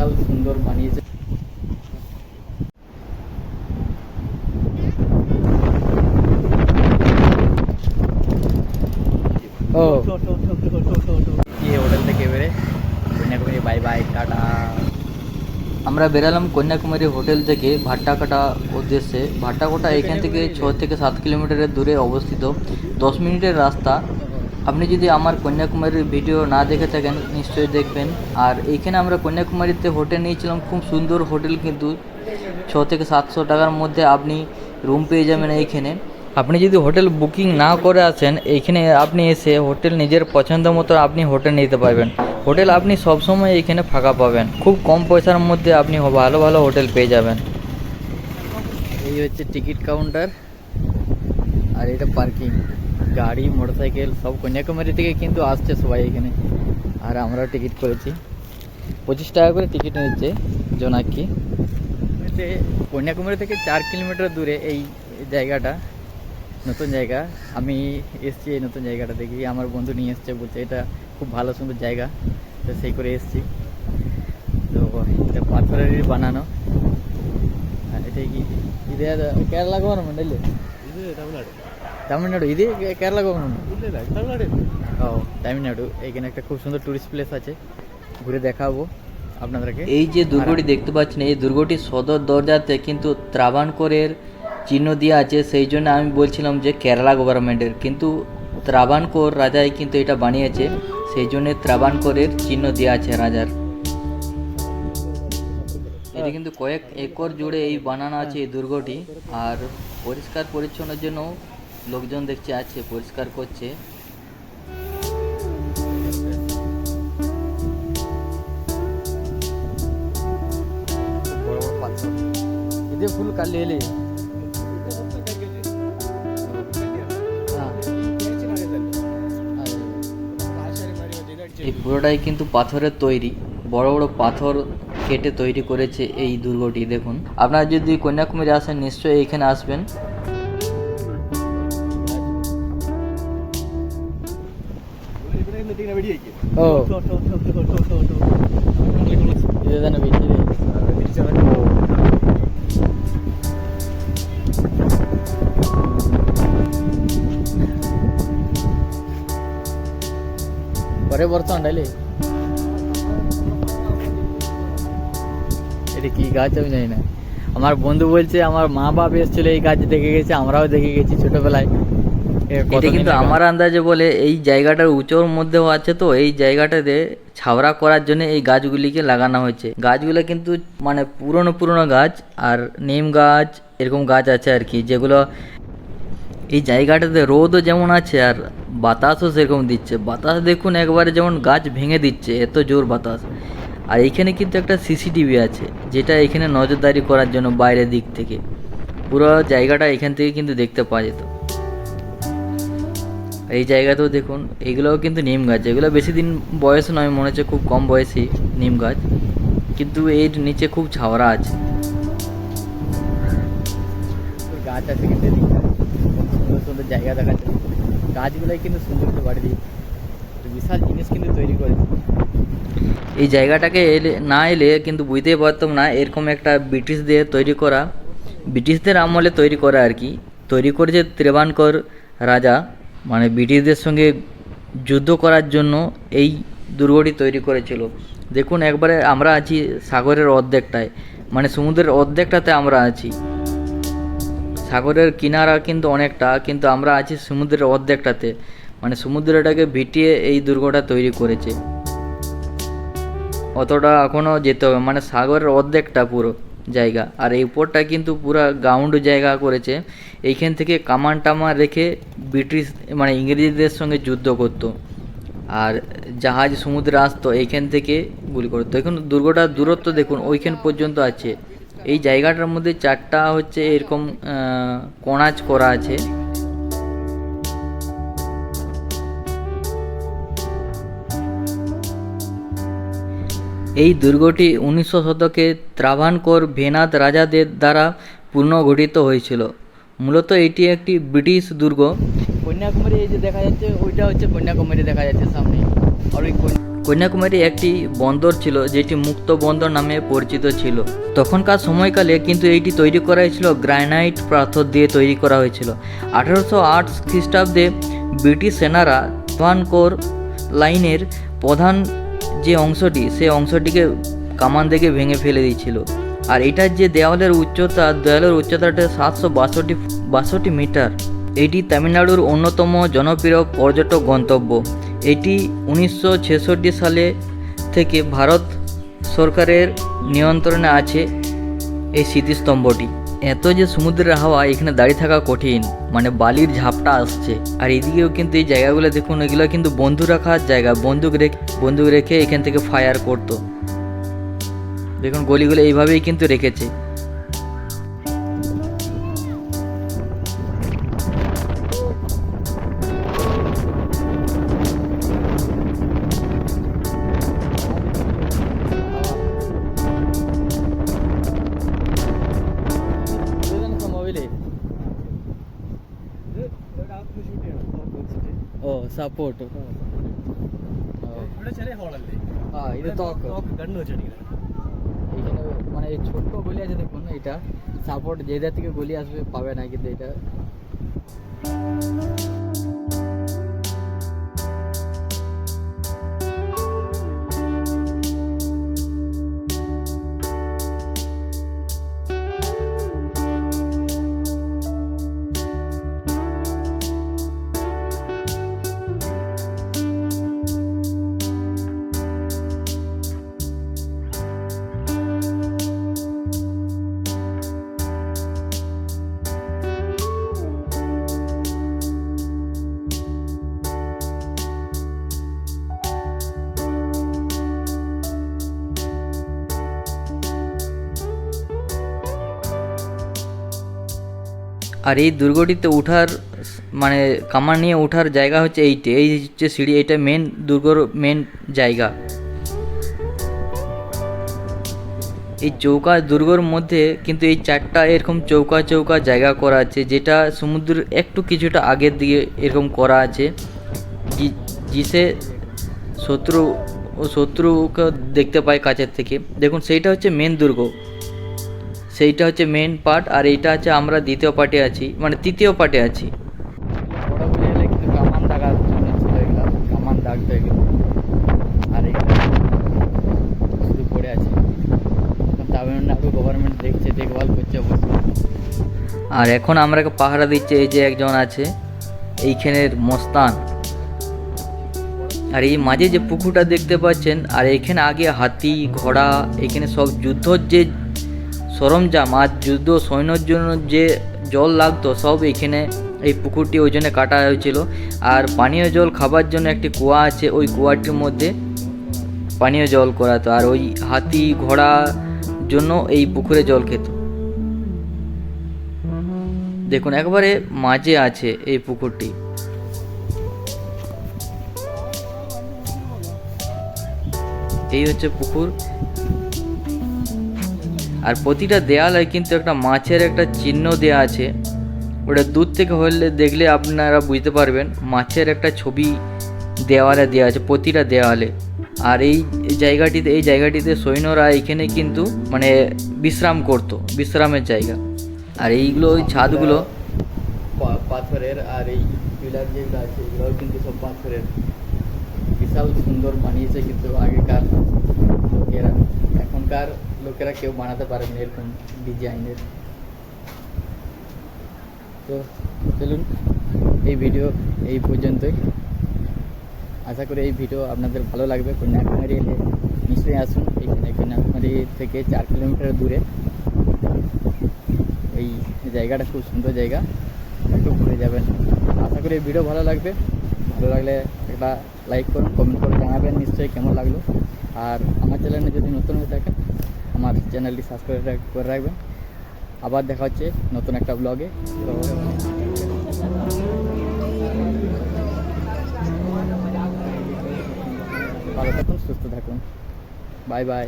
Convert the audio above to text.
বিশাল সুন্দর বানিয়েছে। Kanyakumari bye bye আমরা বেরালাম কন্যাকুমারী হোটেল থেকে ভাট্টাকাটা উদ্দেশ্যে। ভাট্টাকাটা এখান থেকে ছ থেকে সাত কিলোমিটারের দূরে অবস্থিত। দশ মিনিটের রাস্তা। আপনি যদি আমার কন্যাকুমারীর ভিডিও না দেখে থাকেন, নিশ্চয়ই দেখবেন। আর এইখানে আমরা কন্যাকুমারীতে হোটেল নিয়েছিলাম, খুব সুন্দর হোটেল কিন্তু। ছ থেকে সাতশো টাকার মধ্যে আপনি রুম পেয়ে যাবেন এইখানে। আপনি যদি হোটেল বুকিং না করে আসেন, এইখানে আপনি এসে হোটেল নিজের পছন্দ মতো আপনি হোটেল নিতে পারবেন। হোটেল আপনি সবসময় এইখানে ফাঁকা পাবেন। খুব কম পয়সার মধ্যে আপনি ভালো ভালো হোটেল পেয়ে যাবেন। এই হচ্ছে টিকিট কাউন্টার। আর এটা পার্কিং। গাড়ি মোটর সাইকেল সব কন্যাকুমারী থেকে কিন্তু আসছে সবাই এখানে। আর আমরা টিকিট করেছি। পঁচিশ টাকা করে টিকিট নিচ্ছে জোনাকি। কন্যাকুমারী থেকে চার কিলোমিটার দূরে এই জায়গাটা, নতুন জায়গা। আমি এসছি এই নতুন জায়গাটা দেখি। আমার বন্ধু নিয়ে এসছে, বলছে এটা খুব ভালো, সুন্দর জায়গা। তো সেই করে এসছি। তো এটা পাথরের বানানো। এটাই কি? কেরালা গভর্নমেন্ট এলে তামিলনাড়ু ইদি কেরালা কখনো ও তামিলনাড়ু এখানে একটা খুব সুন্দর টুরিস্ট প্লেস আছে। ঘুরে দেখাবো আপনাদেরকে। এই যে দুর্গটি দেখতে পাচ্ছেন এই দুর্গটি সদর দরজাতে কিন্তু ত্রাবানকোরের চিহ্ন দিয়ে আছে। সেই জন্য আমি বলছিলাম যে কেরালা গভর্নমেন্টের কিন্তু ত্রাবানকোর রাজাই কিন্তু এটা বানিয়েছে। সেই জন্য ত্রাবানকরের চিহ্ন দেওয়া আছে রাজার। এটা আচ্ছা। কিন্তু কয়েক একর জুড়ে এই বানানো আছে এই দুর্গটি। আর পরিষ্কার পরিচ্ছন্নের জন্য লোকজন দেখছে আছে পরিষ্কার করছে। এই পুরোটাই কিন্তু পাথরের তৈরি বড় বড় পাথর কেটে তৈরি করেছে এই দুর্গটি দেখুন। আপনারা যদি কন্যাকুমারী আসেন নিশ্চয়ই এখানে আসবেন। ഓ ഇത് തന്നെ ബീച്ചില് കുറെ പുറത്തുണ്ടല്ലേ এটা কি গাছ আমি জানি না আমার বন্ধু বলছে আমার মা বাপ এসেছিল এই গাছ দেখে গেছে আমরাও দেখে গেছি ছোটবেলায় এ এটা কিন্তু আমার আন্দাজে বলে এই জায়গাটার উঁচুর মধ্যেও আছে তো এই জায়গাটাতে ছাওড়া করার জন্য এই গাছগুলিকে লাগানো হয়েছে। গাছগুলো কিন্তু মানে পুরনো পুরনো গাছ আর নিম গাছ এরকম গাছ আছে আর কি যেগুলো এই জায়গাটাতে রোদও যেমন আছে আর বাতাসও সেরকম দিচ্ছে। বাতাস দেখুন একবারে যেমন গাছ ভেঙে দিচ্ছে এত জোর বাতাস। আর এখানে কিন্তু একটা সিসিটিভি আছে যেটা এখানে নজরদারি করার জন্য বাইরের দিক থেকে। পুরো জায়গাটা এখান থেকে কিন্তু দেখতে পাওয়া যেত। আর এই জায়গাতেও দেখুন এগুলোও কিন্তু নিম গাছ। এগুলো বেশি দিন বয়স নয় মনে হচ্ছে খুব কম বয়সী নিম গাছ। কিন্তু এর নিচে খুব ছাওড়া আছে। গাছ আছে কিন্তু সুন্দর সুন্দর জায়গা দেখাচ্ছে। গাছগুলোই কিন্তু সুন্দর করে বাড়ি দিয়ে বিশাল জিনিস কিন্তু তৈরি করেছে। এই জায়গাটাকে এলে না এলে কিন্তু বুঝতেই পারতাম না এরকম একটা ব্রিটিশদের তৈরি করা ব্রিটিশদের আমলে তৈরি করা আর কি। তৈরি করেছে ত্রেবানকর রাজা। মানে ব্রিটিশদের সঙ্গে যুদ্ধ করার জন্য এই দুর্গটি তৈরি করেছিল। দেখুন, একবারে আমরা আছি সাগরের অর্ধেকটায় মানে সমুদ্রের অর্ধেকটাতে আমরা আছি। সাগরের কিনারা কিন্তু অনেকটা, কিন্তু আমরা আছি সমুদ্রের অর্ধেকটাতে মানে সমুদ্রটাকে ভিটিয়ে এই দুর্গটা তৈরি করেছে। অতটা এখনও যেতে হবে মানে সাগরের অর্ধেকটা পুরো। জায়গা। আর এই উপরটা কিন্তু পুরো গাউন্ড জায়গা করেছে। এইখান থেকে কামান টামান রেখে ব্রিটিশ মানে ইংরেজদের সঙ্গে যুদ্ধ করতো। আর জাহাজ, সমুদ্রে আসতো, এইখান থেকে গুলি করতো। এখন দুর্গটার দূরত্ব দেখুন, ওইখান পর্যন্ত আছে। এই জায়গাটার মধ্যে চারটা হচ্ছে এরকম কোনাচ করা আছে। এই দুর্গটি উনিশশো শতকে ত্রাভানকোর ভেনাদ রাজাদের দ্বারা পুনর্গঠিত হয়েছিল। মূলত এটি একটি ব্রিটিশ দুর্গ। কন্যাকুমারী এই যে দেখা যাচ্ছে ওইটা হচ্ছে কন্যাকুমারী দেখা যাচ্ছে সামনে। আর ওই কন্যাকুমারী একটি বন্দর ছিল যেটি মুক্ত বন্দর নামে পরিচিত ছিল। তখনকার সময়কালে কিন্তু এইটি তৈরি করা হয়েছিল গ্রানাইট পাথর দিয়ে তৈরি করা হয়েছিল। আঠারোশো আট খ্রিস্টাব্দে ব্রিটিশ সেনারা তোয়ানকোর লাইনের প্রধান যে অংশটি, সে অংশটিকে কামান থেকে ভেঙে ফেলে দিয়েছিল। আর এটার যে দেওয়ালের উচ্চতা, দেওয়ালের উচ্চতাটা সাতশো বাষট্টি বাষট্টি মিটার। এটি তামিলনাড়ুর অন্যতম জনপ্রিয় পর্যটক গন্তব্য। এটি উনিশশো ছেষট্টি সালে থেকে ভারত সরকারের নিয়ন্ত্রণে আছে এই স্মৃতিস্তম্ভটি। এত যে সমুদ্রের হাওয়া এখানে দাঁড়িয়ে থাকা কঠিন মানে বালির ঝাপটা আসছে। আর এদিকেও কিন্তু এই জায়গাগুলো দেখুন, এগুলো কিন্তু বন্ধু রাখার জায়গা, বন্দুক রেখে বন্দুক রেখে এখান থেকে ফায়ার করতো। দেখুন, গলিগুলো এইভাবেই কিন্তু রেখেছে। ഓ സപ്പോർട്ട് ഇവിടെ ചെറിയ ഹോളല്ലേ ആ ഇത് തോക്ക് ഗണ്ണ് വെച്ചടിക്കണം এখানে মানে এই ছোট্ট গলি আছে দেখুন এটা সাপোর্ট যে থেকে গলি আসবে পাবে না কিন্তু এটা আর এই দুর্গটিতে ওঠার মানে কামান নিয়ে ওঠার জায়গা হচ্ছে এইটে। এই হচ্ছে সিঁড়ি এটা মেন দুর্গর মেন জায়গা। এই চৌকা দুর্গর মধ্যে কিন্তু এই চারটা এরকম চৌকা চৌকা জায়গা করা আছে, যেটা সমুদ্রের একটু কিছুটা আগের দিকে এরকম করা আছে। যিসে শত্রু ও শত্রুকে দেখতে পায় কাছের থেকে। দেখুন, সেইটা হচ্ছে মেন দুর্গ। সেইটা হচ্ছে মেন পার্ট আর এইটা হচ্ছে আমরা দ্বিতীয় পার্টে আছি মানে তৃতীয় পার্টে আছি। আর এখন আমরা পাহারা দিচ্ছে, এই যে একজন আছে, এইখানের মস্তান। আর এই মাঝে যে পুকুরটা দেখতে পাচ্ছেন, আর এখানে আগে হাতি, ঘোড়া এখানে সব যুদ্ধর যে সরঞ্জাম আর যুদ্ধ সৈন্যর জন্য যে জল লাগতো, সব এখানে এই পুকুরটি ওই জন্য কাটা হয়েছিল। আর পানীয় জল খাবার জন্য একটি কুয়া আছে, ওই কুয়াটির মধ্যে পানীয় জল করাতো। আর ওই হাতি ঘোড়া জন্য এই পুকুরে জল খেত। দেখুন, একবারে মাঝে আছে এই পুকুরটি। এই হচ্ছে পুকুর। আর প্রতিটা দেয়ালে কিন্তু একটা মাছের একটা চিহ্ন দেয়া আছে। ওটা দূর থেকে হলে দেখলে আপনারা বুঝতে পারবেন, মাছের একটা ছবি দেওয়ালে দেওয়া আছে, প্রতিটা দেওয়ালে আর এই জায়গাটিতে এই জায়গাটিতে সৈন্যরা এখানে কিন্তু মানে বিশ্রাম করতো, বিশ্রামের জায়গা। আর এইগুলো, ওই ছাদগুলো পাথরের আর এই পিলার যেগুলো আছে, এগুলোও কিন্তু সব পাথরের। বিশাল সুন্দর বানিয়েছে কিন্তু আগেকার এখনকার লোকেরা কেউ বানাতে পারেনি এরকম ডিজাইনের তো চলুন এই ভিডিও এই পর্যন্তই আশা করি এই ভিডিও আপনাদের ভালো লাগবে কন্যাকুমারী এলে নিশ্চয়ই আসুন এইখানে কন্যাকুমারী থেকে চার কিলোমিটার দূরে এই জায়গাটা খুব সুন্দর জায়গা একটু ঘুরে যাবেন আশা করি এই ভিডিও ভালো লাগবে ভালো লাগলে একটা লাইক করুন কমেন্ট করে জানাবেন নিশ্চয়ই কেমন লাগল আর আমার চ্যানেলে যদি নতুন হয়ে থাকেন আমার চ্যানেলটি সাবস্ক্রাইব করে রাখবেন। আবার দেখা হচ্ছে নতুন একটা ব্লগে তো ভালো থাকুন, সুস্থ থাকুন। Bye bye.